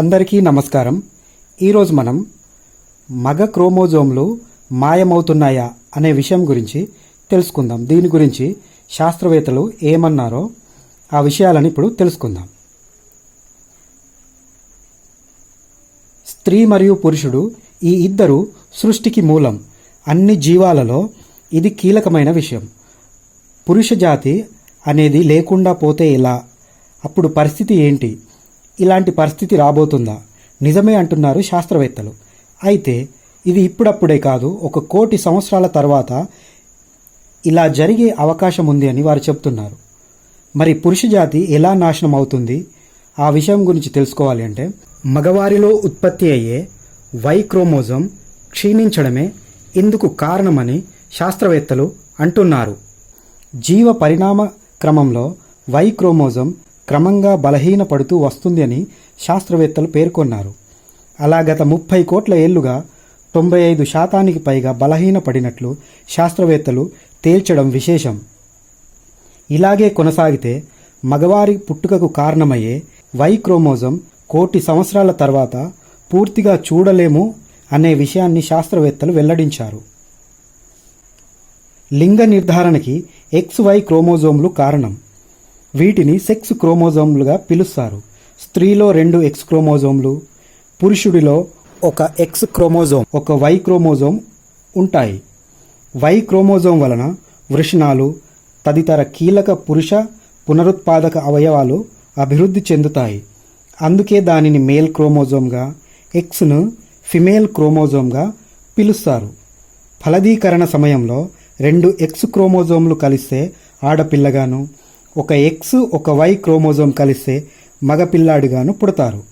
అందరికీ నమస్కారం. ఈరోజు మనం మగ క్రోమోజోమ్లు మాయమవుతున్నాయా అనే విషయం గురించి తెలుసుకుందాం. దీని గురించి శాస్త్రవేత్తలు ఏమన్నారో ఆ విషయాలను ఇప్పుడు తెలుసుకుందాం. స్త్రీ మరియు పురుషుడు ఈ ఇద్దరు సృష్టికి మూలం. అన్ని జీవాలలో ఇది కీలకమైన విషయం. పురుష జాతి అనేది లేకుండా పోతే ఎలా? అప్పుడు పరిస్థితి ఏంటి? ఇలాంటి పరిస్థితి రాబోతుందా? నిజమే అంటున్నారు శాస్త్రవేత్తలు. అయితే ఇది ఇప్పుడప్పుడే కాదు ఒక కోటి సంవత్సరాల తర్వాత ఇలా జరిగే అవకాశం ఉంది అని వారు చెప్తున్నారు. మరి పురుష జాతి ఎలా నాశనం అవుతుంది? ఆ విషయం గురించి తెలుసుకోవాలి అంటే మగవారిలో ఉత్పత్తి అయ్యే వై క్రోమోజోమ్ క్షీణించడమే ఇందుకు కారణమని శాస్త్రవేత్తలు అంటున్నారు. జీవ పరిణామ క్రమంలో వై క్రోమోజోమ్ క్రమంగా బలహీనపడుతూ వస్తుంది అని శాస్త్రవేత్తలు పేర్కొన్నారు. అలా గత ముప్పై కోట్ల ఏళ్ళుగా తొంభై ఐదు శాతానికి పైగా బలహీనపడినట్లు శాస్త్రవేత్తలు తేల్చడం విశేషం. ఇలాగే కొనసాగితే మగవారి పుట్టుకకు కారణమయ్యే వై క్రోమోజోమ్ కోటి సంవత్సరాల తర్వాత పూర్తిగా చూడలేము అనే విషయాన్ని శాస్త్రవేత్తలు వెల్లడించారు. లింగ నిర్ధారణకి ఎక్స్ వై క్రోమోజోమ్లు కారణం. వీటిని సెక్స్ క్రోమోజోమ్లుగా పిలుస్తారు. స్త్రీలో రెండు ఎక్స్ క్రోమోజోమ్లు పురుషుడిలో ఒక ఎక్స్ క్రోమోజోమ్ ఒక వై క్రోమోజోమ్ ఉంటాయి. వై క్రోమోజోమ్ వలన వృషణాలు తదితర కీలక పురుష పునరుత్పాదక అవయవాలు అభివృద్ధి చెందుతాయి. అందుకే దానిని మేల్ క్రోమోజోమ్గా ఎక్స్ను ఫిమేల్ క్రోమోజోమ్గా పిలుస్తారు. ఫలదీకరణ సమయంలో రెండు ఎక్స్ క్రోమోజోమ్లు కలిస్తే ఆడపిల్లగాను ఒక ఎక్స్ ఒక వై క్రోమోజోమ్ కలిస్తే మగపిల్లాడిగాను పుడతారు.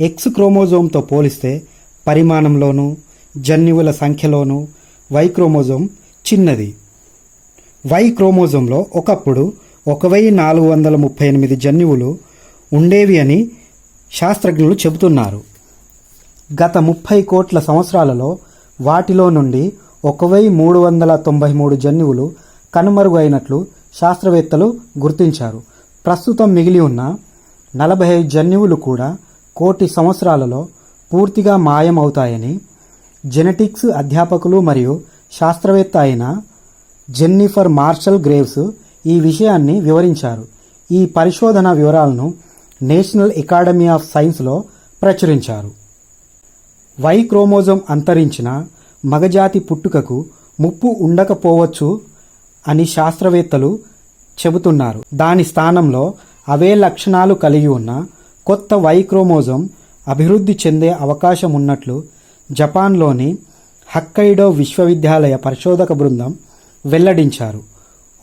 ఎక్స్ క్రోమోజోమ్తో పోలిస్తే పరిమాణంలోనూ జన్యువుల సంఖ్యలోనూ వై క్రోమోజోమ్ చిన్నది. వై క్రోమోజోమ్లో ఒకప్పుడు ఒక వెయ్యి నాలుగు వందల ముప్పై ఎనిమిది జన్యువులు ఉండేవి అని శాస్త్రజ్ఞులు చెబుతున్నారు. గత ముప్పై కోట్ల సంవత్సరాలలో వాటిలో నుండి ఒక వెయ్యి మూడు వందల తొంభై మూడు జన్యువులు కనుమరుగైనట్లు శాస్త్రవేత్తలు గుర్తించారు. ప్రస్తుతం మిగిలి ఉన్న నలభై ఐదు జన్యువులు కూడా కోటి సంవత్సరాలలో పూర్తిగా మాయమవుతాయని జెనెటిక్స్ అధ్యాపకులు మరియు శాస్త్రవేత్త అయిన జెన్నిఫర్ మార్షల్ గ్రేవ్స్ ఈ విషయాన్ని వివరించారు. ఈ పరిశోధన వివరాలను నేషనల్ అకాడమీ ఆఫ్ సైన్స్లో ప్రచురించారు. వై క్రోమోజోమ్ అంతరించిన మగజాతి పుట్టుకకు ముప్పు ఉండకపోవచ్చు అని శాస్త్రవేత్తలు చెబుతున్నారు. దాని స్థానంలో అవే లక్షణాలు కలిగి ఉన్న కొత్త వై క్రోమోజోమ్ అభివృద్ధి చెందే అవకాశం ఉన్నట్లు జపాన్లోని హక్కైడో విశ్వవిద్యాలయ పరిశోధక బృందం వెల్లడించారు.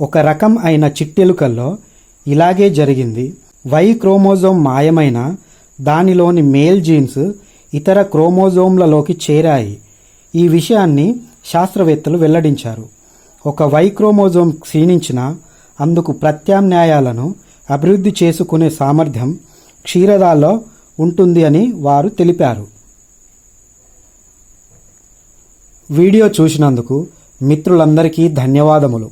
ఒక రకం అయిన చిట్టెలుకల్లో ఇలాగే జరిగింది. వై క్రోమోజోమ్ మాయమైన దానిలోని మేల్ జీన్స్ ఇతర క్రోమోజోమ్లలోకి చేరాయి. ఈ విషయాన్ని శాస్త్రవేత్తలు వెల్లడించారు. ఒక వై క్రోమోజోమ్ క్షీణించిన అందుకు ప్రత్యామ్నాయాలను అభివృద్ధి చేసుకునే సామర్థ్యం క్షీరదాల్లో ఉంటుంది అని వారు తెలిపారు. వీడియో చూసినందుకు మిత్రులందరికీ ధన్యవాదములు.